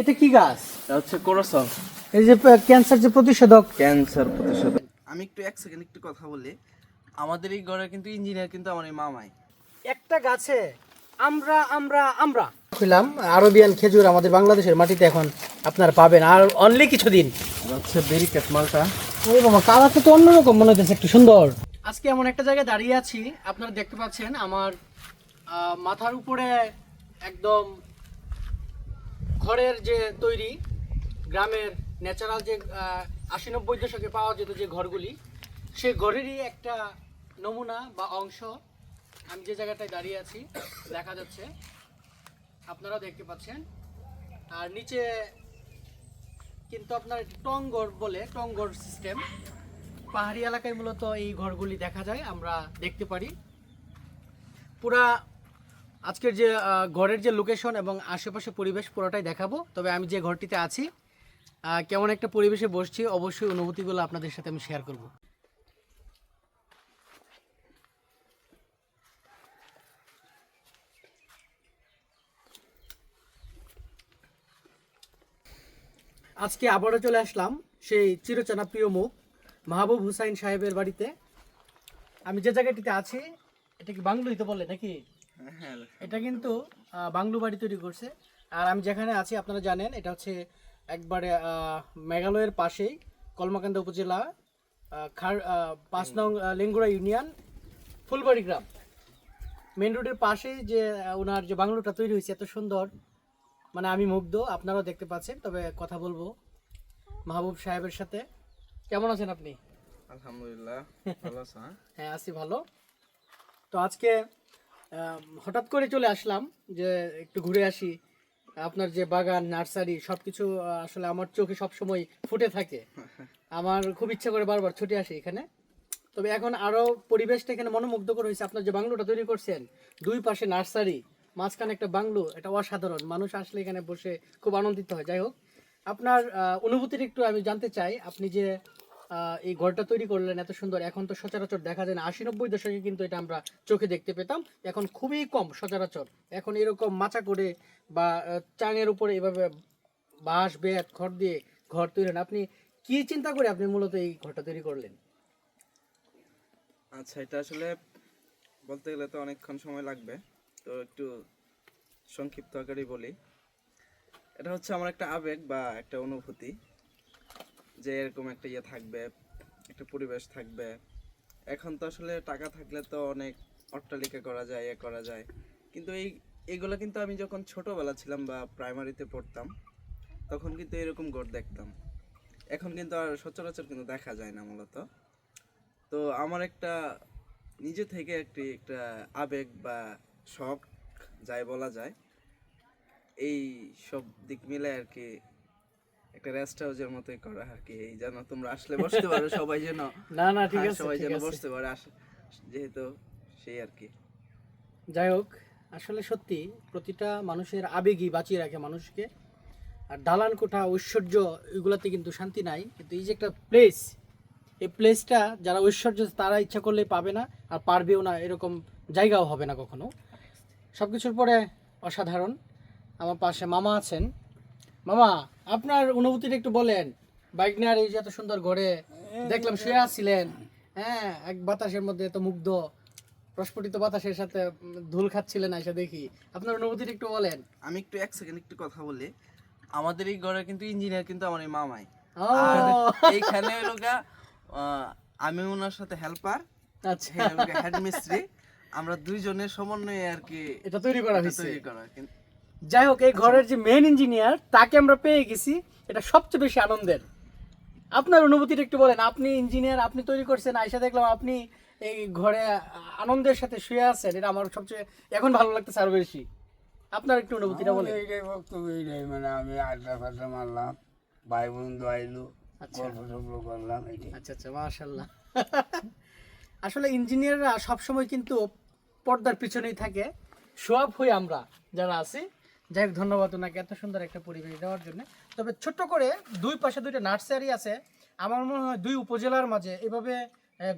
এটা কি গাছ? এটা হচ্ছে কোরসল। এই যে ক্যান্সার যে প্রতিষেধক। ক্যান্সার প্রতিষেধক। আমি একটু এক সেকেন্ড একটু কথা বলি। আমাদের এই ঘরে কিন্তু ইঞ্জিনিয়ার কিন্তু আমার এই মামাই। একটা গাছে আমরা আমরা আমরা। খুললাম আরবিয়ান খেজুর আমাদের বাংলাদেশের মাটিতে এখন আপনারা পাবেন। আর অনলি কিছুদিন। হচ্ছে বেরিকেট মালটা। ওই বাবা কালারটা তো অন্যরকম মনে হচ্ছে একটু সুন্দর। আজকে এমন একটা জায়গায় দাঁড়িয়ে আছি আপনারা দেখতে পাচ্ছেন আমার আহ, মাথার উপরে একদম খড়ের যে তৈরি, গ্রামের ন্যাচারাল যে আশি নব্বই দশকে পাওয়া যেত যে ঘরগুলি সেই ঘরেরই একটা নমুনা বা অংশ আমি যে জায়গাটায় দাঁড়িয়ে আছি, দেখা যাচ্ছে। আপনারা দেখতে পাচ্ছেন। আর নিচে কিন্তু আপনার টঙ্গর বলে, টঙ্গর সিস্টেম পাহাড়ি এলাকায় মূলত এই ঘরগুলি দেখা যায়, আমরা দেখতে পারি। পুরা আজকের যে ঘরের যে লোকেশন এবং আশেপাশে পরিবেশ পুরোটাই দেখাবো। তবে আমি যে ঘরটিতে আছি কেমন একটা পরিবেশে বসছি, অবশ্যই অনুভূতিগুলো আপনাদের সাথে আমি শেয়ার করব। আজকে আবারও চলে আসলাম সেই চিরচেনা প্রিয় মুখ, মাহবুব হুসাইন সাহেবের বাড়িতে। আমি যে জায়গাটিতে আছি, এটা কি বাংলো দিতে বললে নাকি? এটা কিন্তু বাংলো বাড়ি তৈরি করছে। আর আমি যেখানে আছি আপনারা জানেন এটা হচ্ছে একবারে মেঘালয়ের পাশেই কলমাকান্দা উপজেলা খার পাঁচ নং লেঙ্গুড়া ইউনিয়ন ফুলবাড়ি গ্রাম। মেন রোডের পাশেই যে ওনার যে বাংলোটা তৈরি হয়েছে এত সুন্দর। মানে আমি মুগ্ধ আপনারাও দেখতে পাচ্ছেন তবে কথা বলব মাহবুব সাহেবের সাথে। কেমন আছেন আপনি? আলহামদুলিল্লাহ ভালো হ্যাঁ? হ্যাঁ আছি ভালো। তো আজকে হঠাৎ করে চলে আসলাম যে একটু ঘুরে আসি। আপনার যে বাগান, নার্সারি, সবকিছু আসলে আমার চোখে সব সময় ফুটে থাকে। আমার খুব ইচ্ছা করে বারবার ছুটে আসি এখানে। তবে এখন আরও পরিবেশটা এখানে মনোমুগ্ধকর হয়েছে। আপনার যে বাংলোটা তৈরি করছেন, দুই পাশে নার্সারি, মাঝখানে একটা বাংলো, এটা অসাধারণ। মানুষ আসলে এখানে বসে খুব আনন্দিত হয়। যাই হোক, আপনার অনুভূতির একটু আমি জানতে চাই। আপনি যে এই ঘরটা তৈরি করলেন, এত সুন্দর। এখন তো সচরাচর দেখা যায় না আশি নব্বই দশকে কিন্তু এটা আমরা চোখে দেখতে পেতাম। এখন খুবই কম সচরাচর। এখন এরকম মাচা করে বা চাঙের উপরে এভাবে বাঁশ, বেত, খড় দিয়ে ঘর তৈরি। আপনি কি চিন্তা করে আপনি মূলত এই ঘরটা তৈরি করলেন? আচ্ছা এটা আসলে বলতে গেলে তো অনেকক্ষণ সময় লাগবে। তো একটু সংক্ষিপ্ত আকারে বলি। এটা হচ্ছে আমার একটা আবেগ বা একটা অনুভূতি। যে এরকম একটা ইয়ে থাকবে, একটা পরিবেশ থাকবে। এখন তো আসলে টাকা থাকলে তো অনেক অট্টালিকা করা যায়, এ করা যায়। কিন্তু এই, এগুলো কিন্তু আমি যখন ছোটোবেলা ছিলাম বা প্রাইমারিতে পড়তাম, তখন কিন্তু এরকম ঘর দেখতাম। এখন কিন্তু আর সচরাচর কিন্তু দেখা যায় না মূলত। তো আমার একটা, নিজে থেকে একটি, একটা আবেগ বা শখ, যাই বলা যায়, এই সব দিক মিলে আর কি একটা রেস্ট হাউসের মতোই করা আর কি এই যেন তোমরা আসলে বসতে পারো সবাই যেন না না ঠিক আছে সবাই যেন। বসতে পারে যেহেতু সেই আর কি। যাই হোক আসলে সত্যি প্রতিটা মানুষের আবেগই বাঁচিয়ে রাখে মানুষকে। আর দালান কোঠা ঐশ্বর্য এগুলাতে কিন্তু শান্তি নাই। কিন্তু এই যে একটা প্লেস এই প্লেসটা যারা ঐশ্বর্য তারা ইচ্ছা করলে পাবে না আর পারবেও না এরকম জায়গাও হবে না কখনো। সব কিছুর পরে অসাধারণ। আমার পাশে মামা আছেন। মামা আপনার অনুভূতিটা একটু বলেন। বাইক নিয়ে আর এই যে এত সুন্দর ঘরে দেখলাম শুয়ে আছিলেন। হ্যাঁ এক বাতাসের মধ্যে এত মুগ্ধ। প্রস্ফুটিত বাতাসের সাথে ধুল খাচ্ছিলেন এসে দেখি। আপনার অনুভূতিটা একটু বলেন। আমি একটু এক সেকেন্ড একটু কথা বলি। আমাদের এই ঘরে কিন্তু ইঞ্জিনিয়ার কিন্তু আমার এই মামাই। এইখানে আহ, আমি ওনার সাথে হেল্পার আচ্ছা। হেড মিস্ত্রি আমরা দুইজনের সমন্বয়ে আর কি এটা তৈরি করা হয়েছে তৈরি করা কিন্তু যাই হোক এই ঘরের যে মেন ইঞ্জিনিয়ার তাকে আমরা পেয়ে গেছি। এটা সবচেয়ে বেশি আনন্দের। আপনার অনুভূতিটা একটু বলেন। আপনি ইঞ্জিনিয়ার আপনি তৈরি করছেন আইসা দেখলাম আপনি এই ঘরে আনন্দের সাথে শুয়ে আছেন। এটা আমার সবচেয়ে এখন ভালো লাগতেছে আরও বেশি। আপনার একটু অনুভূতিটা বলেন। এইটাই বক্তব্য এইটাই মানে আমি আড্ডা ফাড্ডা মারলাম ভাই বন্ধু আইলো আচ্ছা। গল্প টল্প করলাম এইটাই। আচ্ছা আচ্ছা মাশাল্লাহ আসলে ইঞ্জিনিয়াররা সবসময় কিন্তু পর্দার পিছনেই থাকে। সোয়াব হই আমরা যারা আছি। যাই হোক ধন্যবাদ ওনাকে এত সুন্দর একটা পরিবেশ দেওয়ার জন্য। তবে ছোট্ট করে দুই পাশে দুইটা নার্সারি আছে। আমার মনে হয় দুই উপজেলার মাঝে এভাবে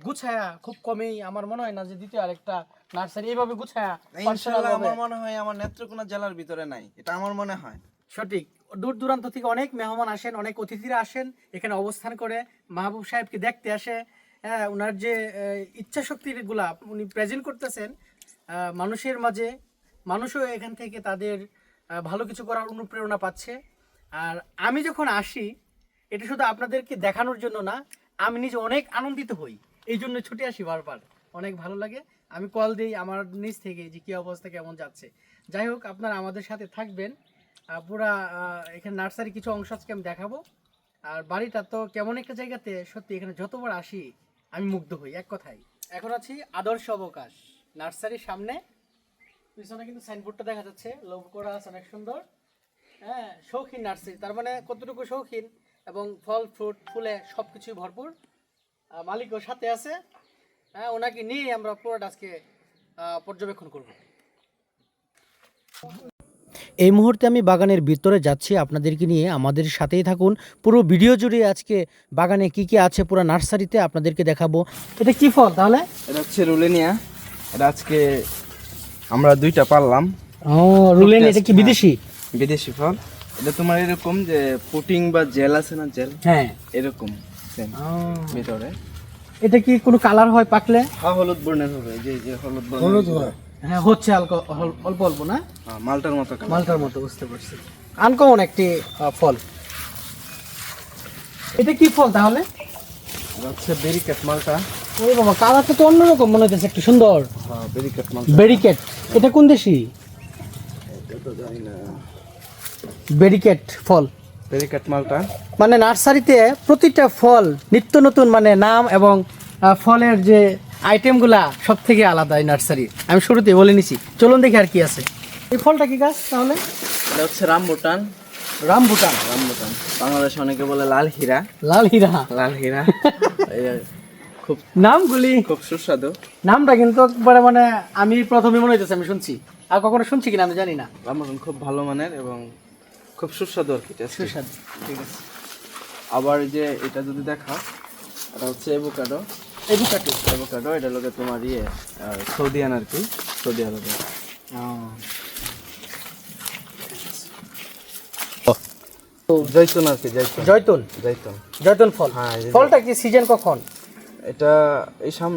গুছায়া খুব কমেই আমার মনে হয় না যে দ্বিতীয় আরেকটা নার্সারি এইভাবে গুছায়া ইনশাআল্লাহ আমার মনে হয় আমার নেত্রকোনা জেলার ভিতরে নাই এটা আমার মনে হয়। সঠিক। দূর দূরান্ত থেকে অনেক মেহমান আসেন অনেক অতিথিরা আসেন এখানে অবস্থান করে। মাহবুব সাহেবকে দেখতে আসে। হ্যাঁ ওনার যে ইচ্ছা শক্তিরগুলা উনি প্রেজেন্ট করতেছেন। আহ, মানুষের মাঝে। মানুষও এখান থেকে তাদের ভালো কিছু করার অনুপ্রেরণা পাচ্ছে। আর আমি যখন আসি, এটা শুধু আপনাদেরকে দেখানোর জন্য না, আমি নিজে অনেক আনন্দিত হই। এই জন্য ছুটে আসি বারবার। অনেক ভালো লাগে। আমি কল দিই আমার নিজ থেকে যে কী অবস্থা, কেমন যাচ্ছে। যাই হোক, আপনারা আমাদের সাথে থাকবেন। পুরা এখানে নার্সারি কিছু অংশ আজকে আমি দেখাবো। আর বাড়িটা তো কেমন একটা জায়গাতে, সত্যি এখানে যতবার আসি, আমি মুগ্ধ হই, এক কথাই এখন আছি আদর্শ অবকাশ, নার্সারির সামনে। পিছনে কিন্তু সাইনবোর্ডটা দেখা যাচ্ছে। লোভ করা আছে অনেক সুন্দর। হ্যাঁ শৌখিন নার্সারি তার মানে কতটুকু শৌখিন এবং ফল ফ্রুট ফুলে সব কিছুই ভরপুর মালিকও সাথে আছে। হ্যাঁ ওনাকে নিয়ে আমরা পুরোটা আজকে পর্যবেক্ষণ করব। এই মুহূর্তে আমি বাগানের ভিতরে যাচ্ছি। আপনাদেরকে নিয়ে আমাদের সাথেই থাকুন। পুরো ভিডিও জুড়ে আজকে বাগানে কি কি আছে পুরো নার্সারিতে আপনাদেরকে দেখাবো। এটা কি ফল তাহলে? এটা হচ্ছে রুলেনিয়া। এটা আজকে আমরা দুইটা পারলাম। ও রুলেন এটা কি বিদেশি? বিদেশি ফল। এটা তোমার এরকম যে পুটিং বা জেল আছে না জেল? হ্যাঁ। এরকম ভিতরে। এটা কি কোনো কালার হয় পাকলে? হ্যাঁ হলুদ বর্ণের হবে যে যে হলুদ বর্ণের হ্যাঁ। হচ্ছে অল্প অল্প অল্প না? হ্যাঁ, মালটার মতো মালটার মতো বুঝতে পারছি। আনকমন একটি ফল। এটা কি ফল তাহলে? হচ্ছে বেরিকেট মালটা। ওই বাবা কালারটা তো অন্যরকম মনে হচ্ছে একটু সুন্দর। হ্যাঁ বেরিকেট মালটা। ব্যারিকেট এটা কোন দেশি? জানি না। ব্যারিকেট ফল। ব্যারিকেট মালটা। মানে নার্সারিতে প্রতিটা ফল নিত্য নতুন মানে নাম এবং ফলের যে আইটেমগুলা সব থেকে আলাদা এই নার্সারির। আমি শুরুতে বলে নিছি। চলুন দেখি আর কি আছে। এই ফলটা কি গাছ তাহলে? এটা হচ্ছে রামবুটান। রামবুটান। রামবুটান। বাংলাদেশে অনেকে বলে লাল হীরা। লাল হীরা। লাল হীরা। খুব নামগুলি? খুব সুস্বাদু। নামটা কিন্তু একবারে মানে আমি প্রথমে মনে হইতেছে আমি শুনছি। আর কখনো শুনছি কিনা আমি জানি না। রামবুটান খুব ভালো মানের এবং খুব সুস্বাদু আর কি সুস্বাদু। ঠিক আছে। আবার যে এটা যদি দেখা এটা হচ্ছে এভোকাডো এভোকাডো এভোকাডো এটা লোকে তোমার ইয়ে সৌদিয়ান আর কি সৌদি আরবে জৈতুন আর কি জৈতুন জয়তুন? জৈতুন জয়তুন ফল। হ্যাঁ, ফলটা কি সিজন কখন? এটা এই সাম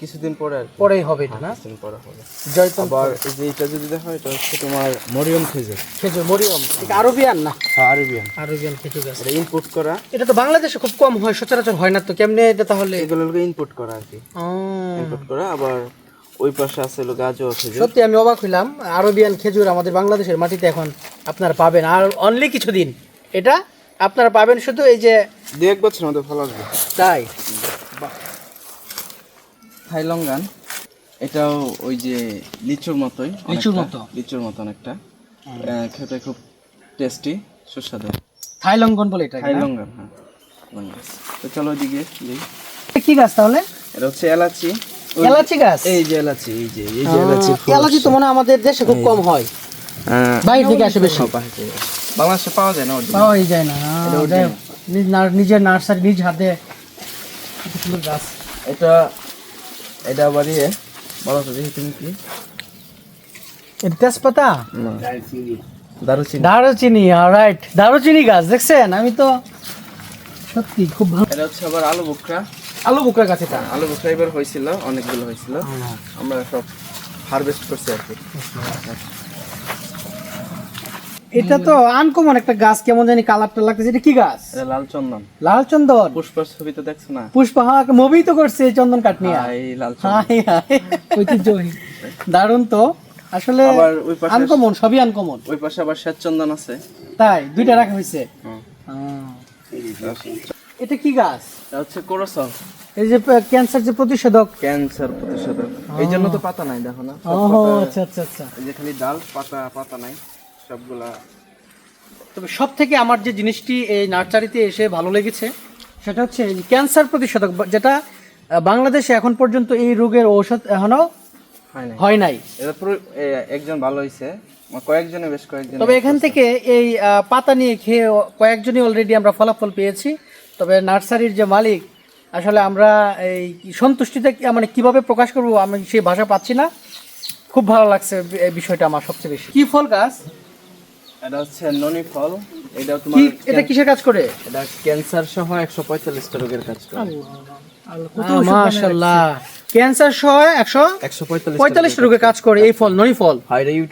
কিছুদিন পরে আর পরেই হবে এটা না? কিছুদিন পরে হবে। জয়তুন আবার এই যে এটা যদি দেখো এটা হচ্ছে তোমার মরিয়ম খেজুর। খেজুর মরিয়ম। এটা আরবিয়ান না? হ্যাঁ আরবিয়ান। আরবিয়ান খেজুর গাছ। এটা ইনপুট করা। এটা তো বাংলাদেশে খুব কম হয় সচরাচর হয় না তো কেমনে এটা তাহলে? এগুলো লোকে ইনপুট করা আর কি। ইনপুট করা আবার ওই পাশে আছে হলো গাজর খেজুর। সত্যি আমি অবাক হইলাম আরবিয়ান খেজুর আমাদের বাংলাদেশের মাটিতে এখন আপনারা পাবেন। আর অনলি কিছুদিন। এটা আপনারা পাবেন শুধু এই যে দু এক বছর মধ্যে ভালো আসবে তাই? থাইলঙ্গান। এটাও ওই যে লিচুর মতোই লিচুর মতো? লিচুর মতো অনেকটা। খেতে খুব টেস্টি সুস্বাদু। থাইলঙ্গন বলে এটা? থাইলঙ্গান হ্যাঁ। তো চলো। কি গাছ তাহলে? এটা হচ্ছে এলাচি। এলাচি গাছ? এই যে এলাচি এই যে এই যে এলাচি এলাচি তো মনে আমাদের দেশে খুব কম হয়। বাইরে থেকে আসে বেশি। বাংলাদেশে পাওয়া যায় না। পাওয়াই যায় না। নিজের নার্সারি নিজ হাতে। গাছ। এটা এটা ইয়ে বলো তো দেখি তুমি কি? এটা তেজপাতা? দারুচিনি। দারুচিনি। রাইট দারুচিনি গাছ দেখছেন? আমি তো সত্যি খুব ভালো এটা হচ্ছে আবার আলু বুকরা আলু বুকরা গাছ এটা। আলু বুকরা এবার হয়েছিল অনেকগুলো হয়েছিল। আমরা সব হারভেস্ট করছি আর কি। এটা তো আনকমন একটা গাছ কেমন জানি কালারটা লাগতেছে। এটা কি গাছ? লাল চন্দন। লাল চন্দন? পুষ্পার ছবি তো দেখছ না? পুষ্পা হ্যাঁ মুভি তো করছে চন্দন কাঠ নিয়ে। এই লাল ঐতিহ্যবাহী। দারুণ তো। আসলে আবার ওই পাশে আনকমন সবই আনকমন ওই পাশে আবার শ্বেত চন্দন আছে। তাই দুইটা রাখা হয়েছে। এটা কি গাছ? এটা হচ্ছে কোরসল। এই যে ক্যান্সার যে প্রতিষেধক। ক্যান্সার প্রতিষেধক। এই জন্য তো পাতা নাই দেখো না। ও আচ্ছা আচ্ছা আচ্ছা। এই যে খালি ডাল পাতা পাতা নাই। সবগুলা। তবে সব থেকে আমার যে জিনিসটি এই নার্সারিতে এসে ভালো লেগেছে সেটা হচ্ছে ক্যান্সার প্রতিষেধক যেটা বাংলাদেশে এখন পর্যন্ত এই রোগের ঔষধ এখনও হয় নাই। হয় একজন ভালো হয়েছে কয়েকজনে বেশ কয়েকজন তবে এখান থেকে এই পাতা নিয়ে খেয়ে কয়েকজনই অলরেডি আমরা ফলাফল পেয়েছি। তবে নার্সারির যে মালিক আসলে আমরা এই সন্তুষ্টিতে মানে কীভাবে প্রকাশ করব আমি সেই ভাষা পাচ্ছি না। খুব ভালো লাগছে এই বিষয়টা আমার সবচেয়ে বেশি। কি ফল গাছ? এটা হচ্ছে ননি ফল এটা তোমার এটা কিসের কাজ করে? এটা ক্যান্সার সহ একশো পঁয়তাল্লিশটা রোগের কাজ করে। মাশাল্লাহ ক্যান্সার সহ একশো একশো পঁয়তাল্লিশ পঁয়তাল্লিশ রোগের কাজ করে এই ফল ননি ফল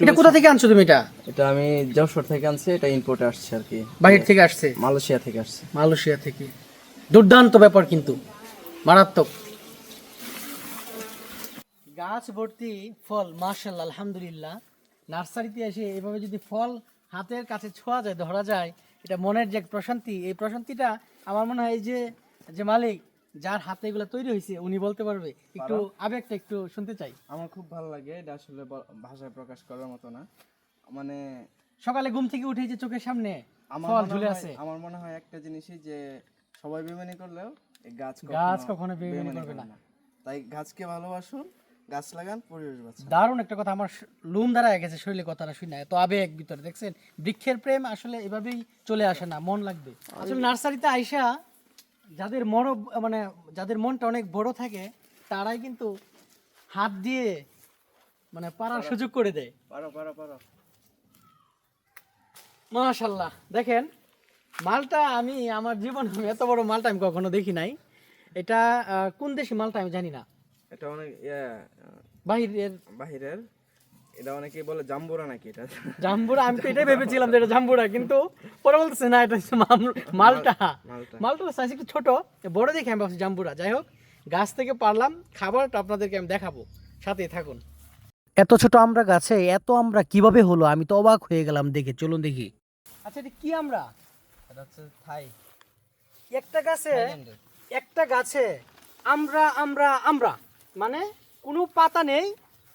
এটা কোথা থেকে আনছো তুমি এটা? এটা আমি যশোর থেকে আনছি এটা ইম্পোর্টে আসছে আর কি। বাহির থেকে আসছে? মালয়েশিয়া থেকে আসছে। মালয়েশিয়া থেকে। দুর্দান্ত ব্যাপার কিন্তু মারাত্মক। গাছ ভর্তি ফল মার্শাল্লাহ আলহামদুলিল্লাহ। নার্সারিতে এসে এভাবে যদি ফল হাতের কাছে ছোঁয়া যায় ধরা যায় এটা মনের যে প্রশান্তি এই প্রশান্তিটা আমার মনে হয় যে যে মালিক যার হাতে এগুলো তৈরি হয়েছে উনি বলতে পারবে। একটু আবেগটা একটু শুনতে চাই। আমার খুব ভালো লাগে এটা আসলে ভাষায় প্রকাশ করার মতো না। মানে সকালে ঘুম থেকে উঠে যে চোখের সামনে আমার ফল মনে ঝুলে হয়- আছে। আমার মনে হয় একটা জিনিসই যে সবাই বেমানি করলেও গাছ গাছ কখনো বেইমানি করবে না। তাই গাছকে ভালোবাসুন গাছ লাগান পরিবেশ বাঁচান। দারুণ একটা কথা আমার লোম দাঁড়ায় গেছে শরীরে কথাটা শুনে আবেগ ভিতরে দেখছেন? বৃক্ষের প্রেম আসলে এভাবেই চলে আসে না মন লাগবে। আসলে নার্সারিতে আইসা যাদের মন মানে যাদের মনটা অনেক বড় থাকে তারাই কিন্তু হাত দিয়ে মানে পারার সুযোগ করে দেয়। পারো পারো পারো। মাশাল্লাহ দেখেন মালটা আমি আমার জীবনে এত বড় মালটা আমি কখনো দেখি নাই। এটা কোন দেশি মালটা আমি জানি না। এটা অনেক বাহিরের বাহিরের এটা অনেকে বলে জাম্বুরা নাকি এটা? জাম্বুরা আমি তো এটাই ভেবেছিলাম যে এটা জাম্বুরা কিন্তু পরে বলতেছে না এটা হচ্ছে মালটা। মালটা। মালটা সাইজ একটু ছোট বড় দেখে আমি ভাবছি জাম্বুরা। যাই হোক গাছ থেকে পারলাম খাবারটা আপনাদেরকে আমি দেখাবো। সাথেই থাকুন। এত ছোট আমরা গাছে এত আমরা কীভাবে হলো? আমি তো অবাক হয়ে গেলাম দেখে চলুন দেখি। আচ্ছা এটা কি আমরা? এটা হচ্ছে থাই। একটা গাছে একটা গাছে আমরা আমরা আমরা। মানে কোনো পাতা নেই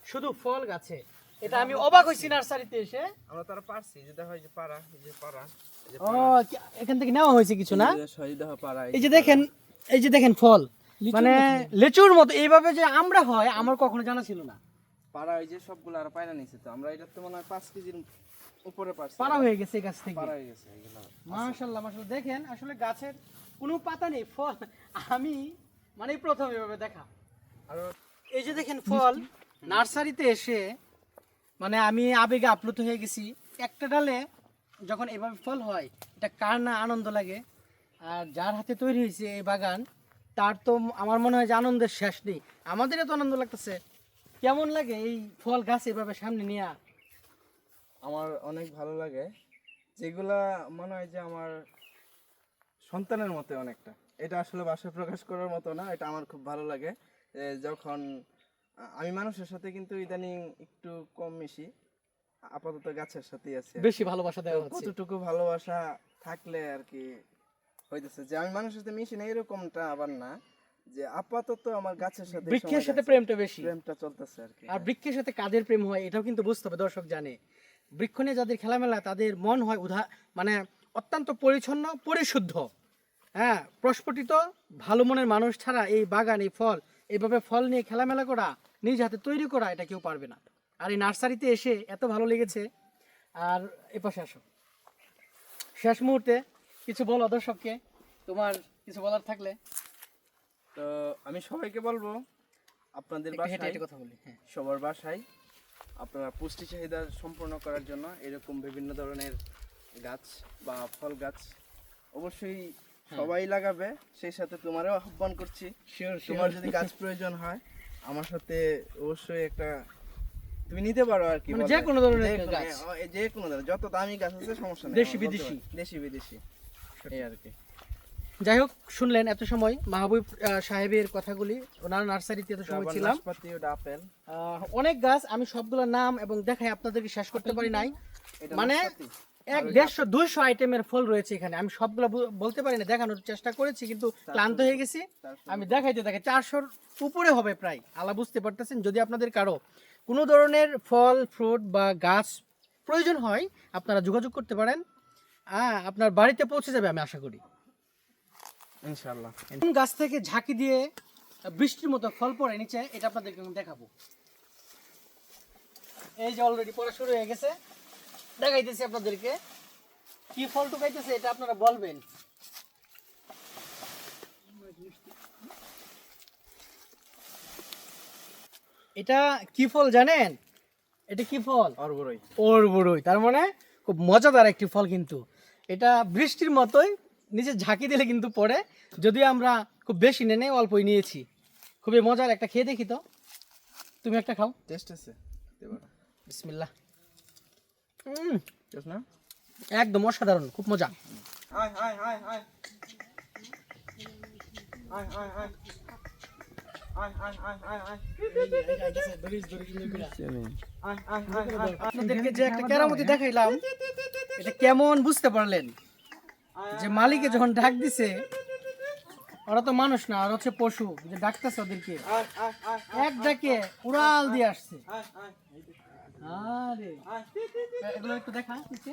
শুধু ফল গাছে। এটা আমি অবাক হয়েছি নার্সারিতে এসে। আমরা তারা পারছি যে দেখো এই যে পাড়া এই যে পাড়া। ও এখান থেকে নেওয়া হয়েছে কিছু না? পাড়া এই যে দেখেন এই যে দেখেন ফল। মানে লেচুর মতো এইভাবে যে আমরা হয় আমার কখনো জানা ছিল না। পাড়া ওই যে সবগুলো আর পায়রা নিছে তো আমরা এটা তো মনে হয় পাঁচ কেজির উপরে পারছি। পারা হয়ে গেছে গাছ থেকে। পাড়া হয়ে গেছে এগুলো মাশাল্লাহ মাশাল্লাহ। দেখেন আসলে গাছের কোনো পাতা নেই ফল। আমি মানে প্রথম এভাবে দেখা। এই যে দেখেন ফল, নার্সারিতে এসে মানে আমি আবেগে আপ্লুত হয়ে গেছি। একটা ডালে যখন এভাবে ফল হয়, এটা কার না আনন্দ লাগে? আর যার হাতে তৈরি হয়েছে এই বাগান, তার তো আমার মনে হয় যে আনন্দের শেষ নেই। আমাদের এত আনন্দ লাগতেছে। কেমন লাগে এই ফল গাছ এভাবে সামনে নেওয়া আমার অনেক ভালো লাগে। যেগুলা মনে হয় যে আমার সন্তানের মতো অনেকটা। এটা আসলে ভাষায় প্রকাশ করার মতো না, এটা আমার খুব ভালো লাগে। যখন আমি মানুষের সাথে কিন্তু ইদানিং একটু কম মিশি। আপাতত গাছের সাথেই আছে বেশি ভালোবাসা দেওয়া হচ্ছে। কতটুকু ভালোবাসা থাকলে আর কি হইতেছে? যে আমি মানুষের সাথে মিশি না এরকমটা আবার না। যে আপাতত আমার গাছের সাথে বৃক্ষের সাথে প্রেমটা বেশি। প্রেমটা চলতেছে আর কি আর বৃক্ষের সাথে কাদের প্রেম হয় এটাও কিন্তু বুঝতে হবে দর্শক জানে। বৃক্ষ নিয়ে যাদের খেলামেলা তাদের মন হয় উধা মানে অত্যন্ত পরিচ্ছন্ন পরিশুদ্ধ। হ্যাঁ প্রস্ফুটিত ভালো মনের মানুষ ছাড়া এই বাগান এই ফল এইভাবে ফল নিয়ে খেলামেলা করা নিজ হাতে তৈরি করা এটা কেউ পারবে না। আর এই নার্সারিতে এসে এত ভালো লেগেছে। আর এ পাশে আসো। শেষ মুহূর্তে কিছু বলো দর্শককে তোমার কিছু বলার থাকলে। তো আমি সবাইকে বলব আপনাদের বাসায় কথা বলি হ্যাঁ। সবার বাসায় আপনারা পুষ্টি চাহিদা সম্পূর্ণ করার জন্য এরকম বিভিন্ন ধরনের গাছ বা ফল গাছ অবশ্যই। সবাই লাগাবে সেই সাথে তোমারও আহ্বান করছি। তোমার যদি গাছ প্রয়োজন হয় আমার সাথে অবশ্যই একটা তুমি নিতে পারো আর কি মানে যে কোনো ধরনের গাছ। যে কোনো ধরনের যত দামি গাছ আছে সমস্যা নেই। দেশি বিদেশি। দেশি বিদেশি। এই আর কি। যাই হোক শুনলেন এত সময় মাহবুব সাহেবের কথাগুলি ওনার নার্সারিতে এত সময় ছিলাম। অনেক গাছ আমি সবগুলোর নাম এবং দেখাই আপনাদেরকে শেষ করতে পারি নাই। মানে। এক দেড়শো দুইশো আইটেমের ফল রয়েছে এখানে। আমি সবগুলো বলতে পারি না দেখানোর চেষ্টা করেছি কিন্তু ক্লান্ত হয়ে গেছি। আমি দেখাইতে থাকি চারশোর উপরে হবে প্রায়। আলা বুঝতে পারতেছেন যদি আপনাদের কারও কোনো ধরনের ফল ফ্রুট বা গাছ প্রয়োজন হয় আপনারা যোগাযোগ করতে পারেন। হ্যাঁ আপনার বাড়িতে পৌঁছে যাবে আমি আশা করি। ইনশাআল্লাহ। গাছ থেকে ঝাঁকি দিয়ে বৃষ্টির মতো ফল পড়ে নিচে এটা আপনাদেরকে আমি দেখাবো। এই যে অলরেডি পড়া শুরু হয়ে গেছে। দেখাইতেছি আপনাদেরকে। কি ফল টুকাইতেছে এটা আপনারা বলবেন। এটা কি ফল জানেন? এটা কি ফল? অর্বরই। ওর বড়ই তার মানে খুব মজাদার একটি ফল কিন্তু। এটা বৃষ্টির মতোই নিচে ঝাঁকি দিলে কিন্তু পড়ে। যদিও আমরা খুব বেশি নেই অল্পই নিয়েছি। খুবই মজার একটা খেয়ে দেখি তো। তুমি একটা খাও। টেস্ট আছে বিসমিল্লাহ না। একদম অসাধারণ খুব মজা। আপনাদেরকে যে একটা কেরামতি দেখাইলাম এটা কেমন বুঝতে পারলেন? যে মালিকে যখন ডাক দিছে ওরা তো মানুষ না আর হচ্ছে পশু যে ডাকতেছে ওদেরকে। এক ডাকে উড়াল দিয়ে আসছে। আরে। এগুলো একটু দেখা নিচে।